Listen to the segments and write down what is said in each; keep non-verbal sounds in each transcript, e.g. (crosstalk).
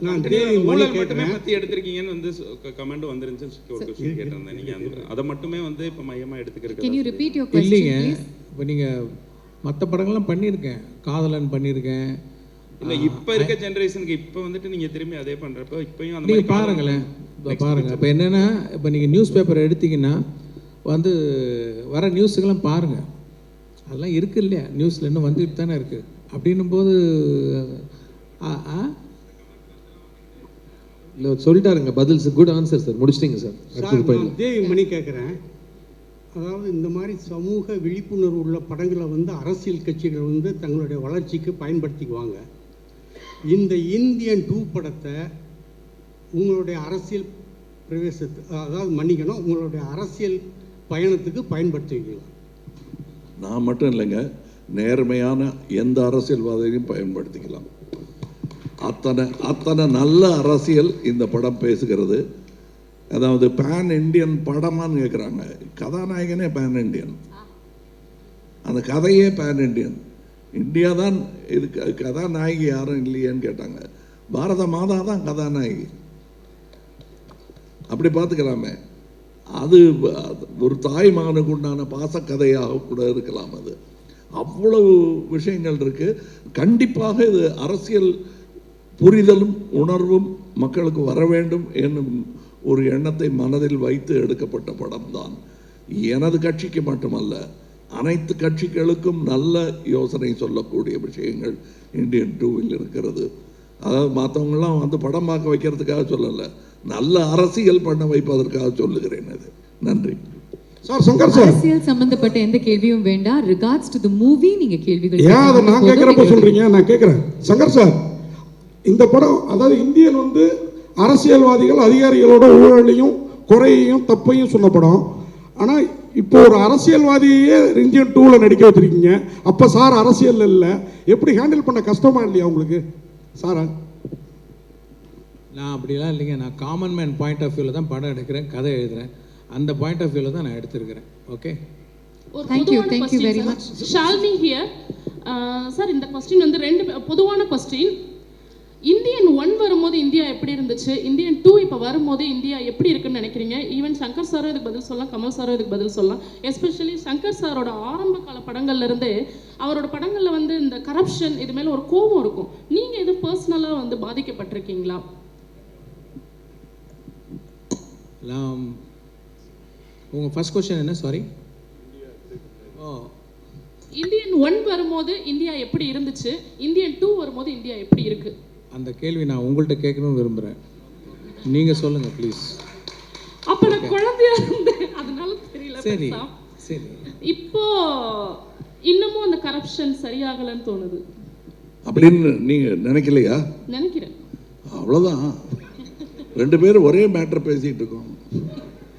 நான் ஊழல் மட்டுமே பத்தி எடுத்திருக்கீங்கன்னு வந்து கமெண்ட் வந்துருந்துச்சு ஒரு கேட்டிருந்தேன் நீங்க அந்த- அதை மட்டுமே வந்து இப்ப மையமா Can you எடுத்துக்கிறது repeat your question, இல்லைங்க. please? இப்போ நீங்கள் மற்ற படங்கள்லாம் பண்ணியிருக்கேன். காதலன் பண்ணியிருக்கேன். இல்ல இப்ப இருக்க ஜெனரேஷனுக்கு இப்ப வந்துட்டு நீங்க திரும்பி அதே பண்றப்ப இப்பயும் அந்த மாதிரி பாருங்களேன். இப்போ பாருங்கள் இப்போ என்னென்னா இப்போ நீங்கள் நியூஸ் பேப்பர் எடுத்தீங்கன்னா வந்து வர நியூஸுக்கெல்லாம் பாருங்கள் அதெல்லாம் இருக்கு இல்லையா? நியூஸில் இன்னும் வந்துட்டு தானே இருக்குது அப்படின்னும் போது ஆ ஆ இல்லை சொல்லிட்டாருங்க பதில் சார் குட் ஆன்சர் சார் முடிச்சிட்டிங்க சார் அடுத்தது தேவி மணி கேட்குறேன் அதாவது இந்த மாதிரி சமூக விழிப்புணர்வு உள்ள படங்களை வந்து அரசியல் கட்சிகள் வந்து தங்களுடைய வளர்ச்சிக்கு பயன்படுத்திக்குவாங்க. இந்த இந்தியன் டூ படத்தை உங்களுடைய அரசியல் பிரவேசத்து அதாவது மன்னிக்கணும் உங்களுடைய அரசியல் பயணத்துக்கு பயன்படுத்துவீங்களா? நான் மட்டும் இல்லைங்க நேர்மையான எந்த அரசியல்வாதியையும் பயன்படுத்திக்கலாம். அத்தனை அத்தனை நல்ல அரசியல் இந்த படம் பேசுகிறது. அதாவது பேன் இண்டியன் படமான்னு கேட்குறாங்க கதாநாயகனே பேன் இண்டியன் அந்த கதையே பேன் இண்டியன் இந்தியா தான் இது க- கதாநாயகி யாரும் இல்லையேன்னு கேட்டாங்க. பாரத மாதா தான் கதாநாயகி. அப்படி பார்த்துக்கலாமே. அது ஒரு தாய் மகனுக்கு உண்டான பாசக்கதையாக கூட இருக்கலாம் அது. அவ்வளவு விஷயங்கள் இருக்குது கண்டிப்பாக இது அரசியல் புரிதலும் உணர்வும் மக்களுக்கு வர வேண்டும் என்னும் ஒரு எண்ணத்தை மனதில் வைத்து எடுக்கப்பட்ட படம் தான் எனது கட்சிக்கு மட்டுமல்ல அனைத்து கட்சிகளுக்கும் நல்ல யோசனை சொல்லக்கூடிய விஷயங்கள் இந்தியன் டூவில் இருக்கிறது. அதாவது மற்றவங்களாம் வந்து படம் பார்க்க வைக்கிறதுக்காக சொல்லலை நல்ல அரசியல் பண்ண வைப்பதற்காக சொல்லுகிறேன் இது நன்றி. Sir Shankar sir. அரசியல் சம்பந்தப்பட்ட எந்த கேள்வியும் வேண்டாம். ரிகார்ட்ஸ் டு தி மூவி நீங்க கேள்விகள் ஏன் அதை. நான் நீங்க சொல்றீங்க? நான் கேட்குறேன். சங்கர் சார். இந்த படம் அதாவது இந்தியன் வந்து அரசியல்வாதிகள் அதிகாரிகளோட ஊழலையும் குறையையும் தப்பையும் சொன்ன படம். ஆனால் இப்போ ஒரு அரசியல்வாதியே இந்தியன் டூவில் நடிக்க வச்சிருக்கீங்க. அப்போ சார் அரசியல் இல்லை. எப்படி ஹேண்டில் பண்ண கஷ்டமா இல்லையா உங்களுக்கு? சாரா? நான் அப்படிலாம் இல்லைங்க. நான் காமன் மேன் பாயிண்ட் ஆஃப் வியூவில் தான் படம் எடுக்கிறேன் கதை எழுதுறேன். அந்த பாயிண்ட் ஆஃப் வியூவில் தான் நான் எடுத்திருக்கிறேன். ஓகே ஒரு Thank you, பொதுவான thank you question, very sir. much. Shalini here sir இந்த கொஸ்டின் வந்து ரெண்டு பொதுவான கொஸ்டின் இந்தியன் ஒன் வரும்போது இந்தியா எப்படி இருந்துச்சு? இந்தியன் டூ இப்போ வரும்போது இந்தியா எப்படி இருக்குன்னு நினைக்கிறீங்க? ஈவன் சங்கர் சாரும் இதுக்கு பதில் சொல்லலாம் கமல் சாரும் இதுக்கு பதில் சொல்லலாம். எஸ்பெஷலி சங்கர் சாரோட ஆரம்ப கால படங்கள்ல இருந்தே அவரோட படங்கள்ல வந்து இந்த கரப்ஷன் இது மேல ஒரு கோபம் இருக்கும். நீங்க இது பர்சனலா வந்து பாதிக்கப்பட்டிருக்கீங்களா? நான் உங்கள் ஃபர்ஸ்ட் கொஸ்டின் என்ன? சாரி ஓ இந்தியன் ஒன் வரும்போது இந்தியா எப்படி இருந்துச்சு? இந்தியன் டூ வரும்போது இந்தியா எப்படி இருக்கு? அந்த கேள்வி நான் உங்கள்கிட்ட கேட்கணும்னு விரும்புகிறேன் நீங்கள் சொல்லுங்கள் ப்ளீஸ் அப்ப நான் குழந்தையா இருந்தேன். அதனால தெரியல சரி. சரி. இப்போ இன்னமும் அந்த கரப்ஷன் சரியாகலன்னு தோணுது. அப்படின்னு நீங்க நினைக்கலையா? நினைக்கிறேன். அவ்வளோதான் ரெண்டு பேரும் ஒரே மேட்டர் பேசிட்டு இருக்கோம்.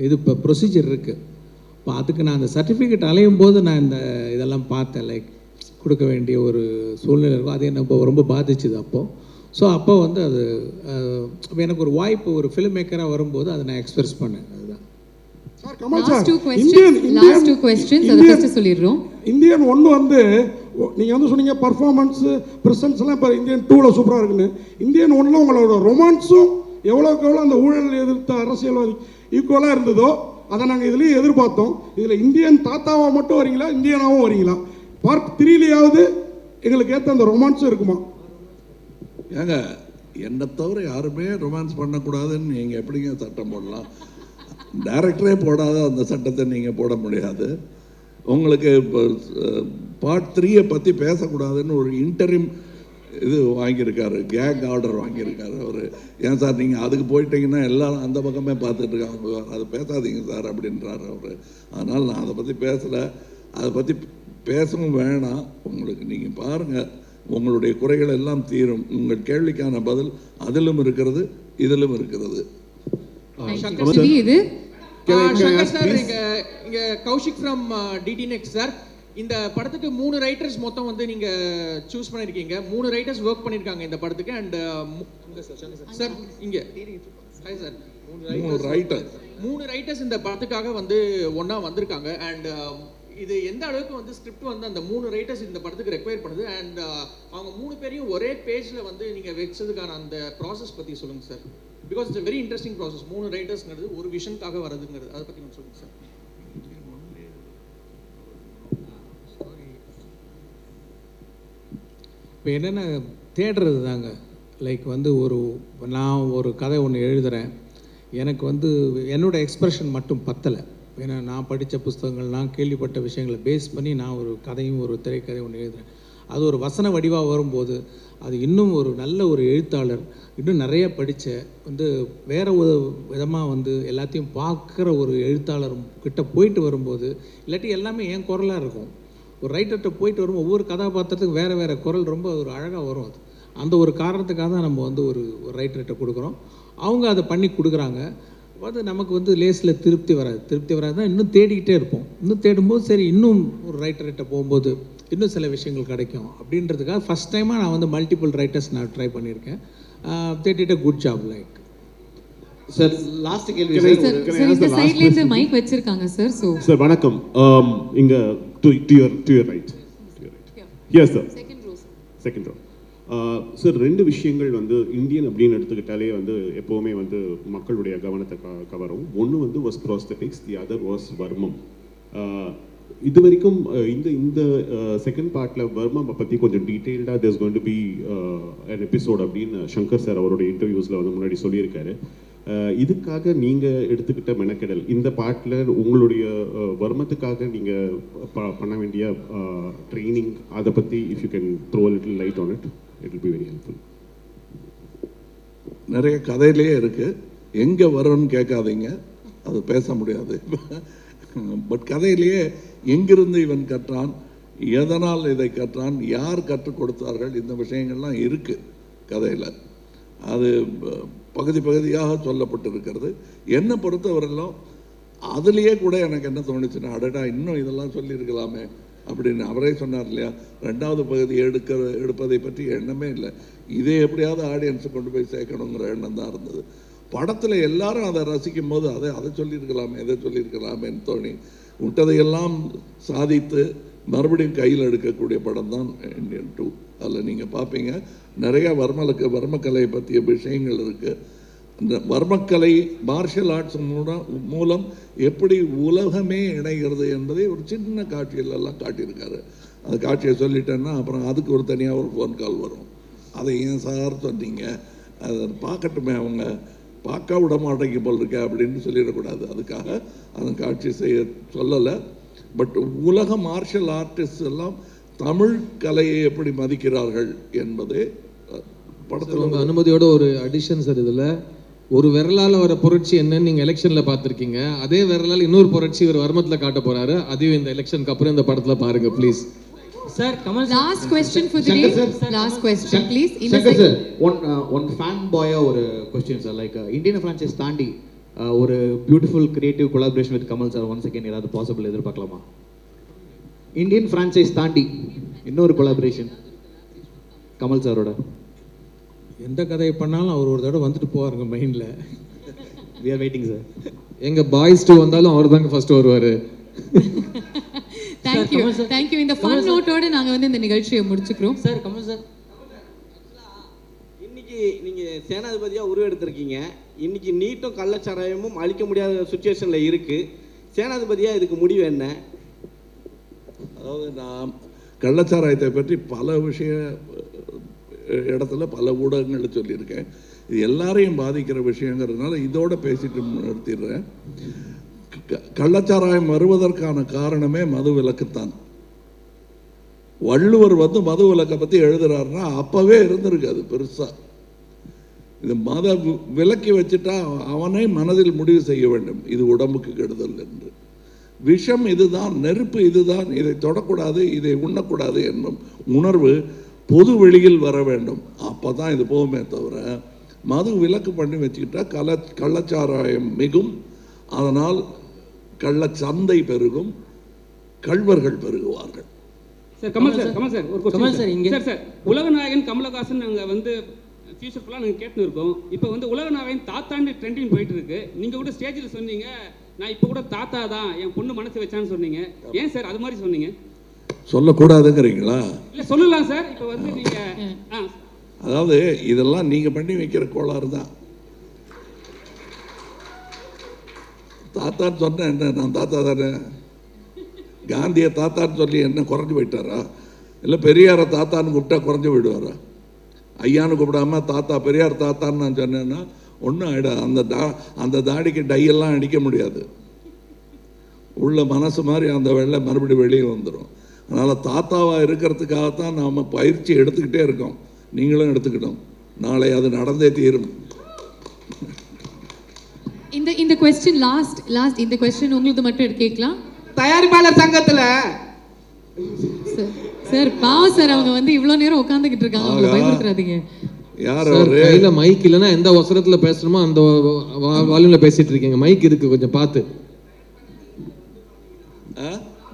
இது இப்போ ப்ரொசீஜர் இருக்குது இப்போ அதுக்கு நான் அந்த சர்டிஃபிகேட் அலையும் போது நான் இந்த இதெல்லாம் பார்த்தேன் லைக் கொடுக்க வேண்டிய ஒரு சூழ்நிலை இருக்கும். அது என்ன இப்போ ரொம்ப பாதிச்சுது அப்போது ஸோ அப்போ வந்து அது எனக்கு ஒரு வாய்ப்பு ஒரு ஃபிலிம் மேக்கராக வரும்போது அதை நான் எக்ஸ்பிரஸ் பண்ணேன். அதுதான். இந்தியன் ஒன்று வந்து ஒ- நீங்க வந்து சொன்னீங்க பர்ஃபார்மன்ஸ் பிரசன்ஸ் எல்லாம் இப்போ இந்தியன் டூவில் சூப்பராக இருக்குன்னு. இந்தியன் ஒன்றில் உங்களோட ரொமான்ஸும் எவ்வளோக்கு எவ்வளோ அந்த ஊழல் எதிர்த்த அரசியல்வாதி ஈக்குவலாக இருந்ததோ அதை நாங்கள் இதுலேயும் எதிர்பார்த்தோம். இதில் இந்தியன் தாத்தாவாக மட்டும் வரீங்களா இந்தியனாகவும் வரீங்களா? பார்ட் த்ரீலேயாவது எங்களுக்கு ஏற்ற அந்த ரொமான்ஸும் இருக்குமா? ஏங்க என்னை தவிர யாருமே ரொமான்ஸ் பண்ணக்கூடாதுன்னு நீங்கள் எப்படிங்க சட்டம் போடலாம்? டைரக்டரே போடாத அந்த சட்டத்தை நீங்கள் போட முடியாது. உங்களுக்கு இப்போ பார்ட் த்ரீயை பற்றி பேசக்கூடாதுன்னு ஒரு இன்டரிம் இது வாங்கியிருக்காரு கேக் ஆர்டர் வாங்கியிருக்காரு அவர். ஏன் சார் நீங்கள் அதுக்கு போயிட்டீங்கன்னா எல்லாரும் அந்த பக்கமே பார்த்துட்டு இருக்காங்க. அதை பேசாதீங்க சார் அப்படின்றாரு அவர். அதனால் நான் அதை பற்றி பேசலை. அதை பற்றி பேசவும் வேணாம். உங்களுக்கு நீங்கள் பாருங்கள் உங்களுடைய குறைகள் எல்லாம் தீரும். உங்கள் கேள்விக்கான பதில் அதிலும் இருக்கிறது இதிலும் இருக்கிறது. இது? இங்க Kaushik from DD next sir. இந்த படத்துக்கு மூணு ரைட்டர்ஸ் மொத்தம் வந்து நீங்க சூஸ் பண்ணிருக்கீங்க. மூணு ரைட்டர்ஸ் ஒர்க் பண்ணிருக்காங்க இந்த படத்துக்கு அண்ட் சார் இங்க ஹாய் சார் மூணு ரைட்டர் மூணு ரைட்டர்ஸ் இந்த படத்துக்காக வந்து ஒண்ணா வந்திருக்காங்க. அண்ட் இது எந்த அளவுக்கு வந்து ஸ்கிரிப்ட் வந்து அந்த மூணு ரைட்டர்ஸ் இந்த படத்துக்கு ரெக்வயர் பண்ணுது? அண்ட் அவங்க மூணு பேரையும் ஒரே பேஜ்ல வந்து நீங்க வச்சதுக்கான அந்த ப்ராசஸ் பத்தி சொல்லுங்க sir because it's very interesting process மூணு ரைட்டர்ஸ்ங்கிறது ஒரு விஷனுக்காக வரதுங்கிறது அதை பத்தி கொஞ்சம் சொல்லுங்க சார் இப்போ என்னென்ன தேடுறது தாங்க லைக் வந்து ஒரு நான் ஒரு கதை ஒன்று எழுதுகிறேன் எனக்கு வந்து என்னோடய எக்ஸ்ப்ரெஷன் மட்டும் பத்தலை. ஏன்னா நான் படித்த புஸ்தகங்கள் நான் கேள்விப்பட்ட விஷயங்களை பேஸ் பண்ணி நான் ஒரு கதையும் ஒரு திரைக்கதையும் ஒன்று எழுதுகிறேன் அது ஒரு வசன வடிவாக வரும்போது அது இன்னும் ஒரு நல்ல ஒரு எழுத்தாளர் இன்னும் நிறைய படித்த வந்து வேறு ஒரு விதமாக வந்து எல்லாத்தையும் பார்க்குற ஒரு எழுத்தாளர் கிட்ட போயிட்டு வரும்போது இல்லாட்டி எல்லாமே என் குரலாக இருக்கும். ஒரு ரைட்டர்கிட்ட போயிட்டு வரும் ஒவ்வொரு கதாபாத்திரத்துக்கு வேறு வேறு குரல் ரொம்ப ஒரு அழகாக வரும் அது. அந்த ஒரு காரணத்துக்காக தான் நம்ம வந்து ஒரு ஒரு ரைட்டர்கிட்ட கொடுக்குறோம். அவங்க அதை பண்ணி கொடுக்குறாங்க. அது நமக்கு வந்து லேஸில் திருப்தி வராது. திருப்தி வராதுன்னா இன்னும் தேடிக்கிட்டே இருப்போம். இன்னும் தேடும்போது சரி இன்னும் ஒரு ரைட்டர்கிட்ட போகும்போது இன்னும் சில விஷயங்கள் கிடைக்கும். அப்படின்றதுக்காக ஃபஸ்ட் டைமாக நான் வந்து மல்டிபிள் ரைட்டர்ஸ் நான் ட்ரை பண்ணியிருக்கேன். தேட்டிட்ட good job like sir last கேள்வி சார் இந்த சைட்ல இருந்து மைக் வச்சிருக்காங்க சார் சோ சார் வணக்கம். இங்க to to your to your right yes sir second row second row sir Uh, ரெண்டு விஷயங்கள் வந்து இந்தியன் அப்படின்னு எடுத்துக்கிட்டாலே வந்து எப்போவுமே வந்து மக்களுடைய கவனத்தை க கவரும். ஒன்று வந்து was prosthetics the other was varmam Uh, இது வரைக்கும் uh, இந்த இந்த செகண்ட் பார்ட்டில் வர்மம் பற்றி கொஞ்சம் டீட்டெயில்டாக there's going to B episode அப்படின்னு சங்கர் சார் அவருடைய இன்டர்வியூஸில் வந்து முன்னாடி சொல்லியிருக்காரு. Uh, இதுக்காக நீங்கள் எடுத்துக்கிட்ட மெனக்கெடல். இந்த பாட்டில் உங்களுடைய வருமத்துக்காக வர்மத்துக்காக நீங்கள் ப பண்ண வேண்டிய ட்ரைனிங் அதை பற்றி if you can throw little light on it it will be very helpful நிறைய கதையிலேயே இருக்கு. எங்கே வரும்னு கேட்காதீங்க. அது பேச முடியாது. (laughs) பட் கதையிலேயே எங்கிருந்து இவன் கற்றான்? எதனால் இதை கற்றான்? யார் கற்றுக் கொடுத்தார்கள்? இந்த விஷயங்கள்லாம் இருக்குது கதையில். அது பகுதி பகுதியாக சொல்லப்பட்டிருக்கிறது. என்னை பொறுத்தவரையிலும் அதுலேயே கூட எனக்கு என்ன தோணுச்சுன்னா அடடா இன்னும் இதெல்லாம் சொல்லியிருக்கலாமே அப்படின்னு அவரே சொன்னார் இல்லையா? ரெண்டாவது பகுதி எடுக்க எடுப்பதை பற்றி எண்ணமே இல்லை. இதை எப்படியாவது ஆடியன்ஸை கொண்டு போய் சேர்க்கணுங்கிற எண்ணம் தான் இருந்தது. படத்தில் எல்லாரும் அதை ரசிக்கும் போது அதை அதை சொல்லியிருக்கலாமே இதை சொல்லியிருக்கலாமேன்னு தோணி விட்டதையெல்லாம் சாதித்து மறுபடியும் கையில் எடுக்கக்கூடிய படம் தான் இந்தியன் டூ அதில் நீங்கள் பார்ப்பீங்க நிறைய வர்மலுக்கு வர்மக்கலை பற்றிய விஷயங்கள் இருக்குது இந்த வர்மக்கலை மார்ஷல் ஆர்ட்ஸ் மூலம் மூலம் எப்படி உலகமே இணைகிறது என்பதை ஒரு சின்ன காட்சியிலெல்லாம் காட்டியிருக்காரு. அந்த காட்சியை சொல்லிட்டேன்னா அப்புறம் அதுக்கு ஒரு தனியாக ஒரு ஃபோன் கால் வரும். அதை ஏன் சார் சொன்னீங்க? அதை பார்க்கட்டுமே அவங்க. பார்க்க விட மாட்டேங்க போல் இருக்க அப்படின்னு சொல்லிடக்கூடாது. அதுக்காக அந்த காட்சி செய்ய சொல்லலை. பட் உலக மார்ஷல் ஆர்டிஸ்ட் எல்லாம் தமிழ் கலையை எப்படி மதிக்கிறார்கள் என்பதே படத்தில் உங்க அனுமதியோட ஒரு அடிஷன் சார் இதுல. ஒரு விரலால வர புரட்சி என்னன்னு நீங்க எலெக்ஷன்ல பார்த்திருக்கீங்க. அதே விரலால இன்னொரு புரட்சி ஒரு வர்மத்துல காட்ட போறாரு. அதையும் இந்த எலெக்ஷனுக்கு அப்புறம் இந்த படத்துல பாருங்க please sir Kamal last question for the day last question please இந்த Shankar sir. One one fan பாயா ஒரு question sir like Indian franchise தாண்டி uh, ஒரு beautiful creative collaboration with Kamal sir one second ஏதாவது பாசிபிள் எதிர்பார்க்கலாமா? Indian franchise தாண்டி இன்னொரு collaboration Kamal சாரோட. எந்த கதையை பண்ணாலும் அவர் ஒரு தடவை வந்துட்டு போவாருங்க மைண்டில் வி ஆர் வெயிட்டிங் சார் எங்க பாய்ஸ் டூ வந்தாலும் அவர் தாங்க ஃபர்ஸ்ட் வருவாரு. தேங்க் யூ தேங்க் யூ இந்த ஃபன் நோட்டோட நாங்க வந்து இந்த நிகழ்ச்சியை முடிச்சுக்கிறோம். சார் கமல் சார் இன்னைக்கு நீங்க சேனாதிபதியா உருவெடுத்திருக்கீங்க. இன்னைக்கு நீட்டும் கள்ளச்சாராயமும் அழிக்க முடியாத சுச்சுவேஷன்ல இருக்கு. சேனாதிபதியா இதுக்கு முடிவு என்ன? அதாவது நான் கள்ளச்சாராயத்தை பற்றி பல விஷய இடத்துல பல ஊடகங்களில் சொல்லியிருக்கேன். இது எல்லாரையும் பாதிக்கிற விஷயங்கிறதுனால இதோட பேசிட்டு நிறுத்திடுறேன். க- கள்ளச்சாராயம் வருவதற்கான காரணமே மது விலக்குத்தான். வள்ளுவர் வந்து மது விலக்கை பற்றி எழுதுறாருன்னா அப்பவே இருந்திருக்கு அது பெருசா. இது மத வி- விலக்கி வச்சுட்டா அவனே மனதில் முடிவு செய்ய வேண்டும். இது உடம்புக்கு கெடுதல் என்று. விஷம் இதுதான் நெருப்பு இதுதான் இதை தொடக்கூடாது இதை உண்ணக்கூடாது என்னும் உணர்வு பொது வெளியில் வர வேண்டும். அப்போ தான் இது போகுமே தவிர மது விலக்கு பண்ணி வச்சுக்கிட்டா கள்ள கள்ளச்சாராயம் மிகும். அதனால் கள்ளச்சந்தை பெருகும் கள்வர்கள் பெருகுவார்கள். Sir Kamal sir Kamal sir. ஒரு கொஸ்டின் சார் இங்க. சார் சார் உலகநாயகன் கமலஹாசன் நாங்க வந்து ஃபியூச்சர் ஃபுல்லாக நாங்கள் கேட்டுன்னு இருக்கோம். இப்போ வந்து உலகநாயகன் தாத்தாண்டு ட்ரெண்டிங் போயிட்டு இருக்கு. நீங்க கூட ஸ்டேஜில் சொன்னீங்க நான் இப்போ கூட தாத்தா தான் என் பொண்ணு மனசு வச்சான்னு சொன்னீங்க. ஏன் சார் அது மாதிரி சொன்னீங்க? சொல்லக்கூடாதுங்கிறீங்களா? இல்லை சொல்லலாம் சார். இப்போ வந்து நீங்க ஆ. அதாவது இதெல்லாம் நீங்கள் பண்ணி வைக்கிற கோளாறு தான். தாத்தான்னு சொன்னேன் என்ன நான் தாத்தா தானே? காந்தியை தாத்தான்னு சொல்லி என்ன குறைஞ்சு போயிட்டாரா? இல்லை பெரியாரை தாத்தான்னு கூப்பிட்டா குறைஞ்சு போயிடுவாரா? ஐயான்னு கூப்பிடாம தாத்தா பெரியார் தாத்தான்னு நான் சொன்னேன்னா ஒன்றும் ஆகிடாது அந்த தா அந்த தாடிக்கு டையெல்லாம் அடிக்க முடியாது. உள்ள மனசு மாதிரி அந்த வெள்ளை மறுபடியும் வெளியே வந்துடும் அதனால் தாத்தாவாக இருக்கிறதுக்காகத்தான் நாம் பயிற்சி எடுத்துக்கிட்டே இருக்கோம். நீங்களும் எடுத்துக்கிட்டோம் நாளை அது நடந்தே தீரும். இந்த இந்த கொஸ்டின் லாஸ்ட் லாஸ்ட் இந்த கொஸ்டின் உங்களுக்கு மட்டும் எடுத்து கேட்கலாம். தயாரிப்பாளர் சங்கத்துல. சார் சார் பாவம் சார் அவங்க வந்து இவ்வளோ நேரம் உட்காந்துக்கிட்டு இருக்காங்க. பயமுறுத்துறாதீங்க. யார் கையில மைக் இல்லைன்னா எந்த அவசரத்துல பேசணுமோ அந்த வால்யூம்ல பேசிட்டு இருக்கீங்க. மைக் இருக்கு கொஞ்சம் பார்த்து?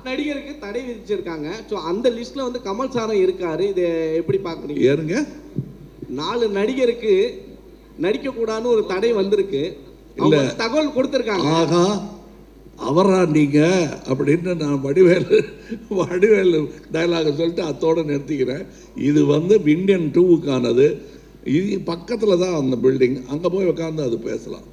நடிகருக்கு தடை விதிச்சிருக்காங்க. ஸோ அந்த லிஸ்ட்ல வந்து கமல் சாரும் இருக்காரு. இதை எப்படி பாக்குறீங்க ஏறுங்க நாலு நடிகருக்கு நடிக்க கூடாதுன்னு ஒரு தடை வந்திருக்கு. அவங்க இல்ல. தகவல் கொடுத்திருக்காங்க. ஆகா அவரா நீங்க? அப்படின்னு நான் வடிவேலு வடிவேலு டைலாக சொல்லிட்டு அத்தோட நிறுத்திக்கிறேன். இது வந்து இந்தியன் டூவுக்கானது இது பக்கத்தில் தான் அந்த பில்டிங் அங்கே போய் உட்காந்து அது பேசலாம்.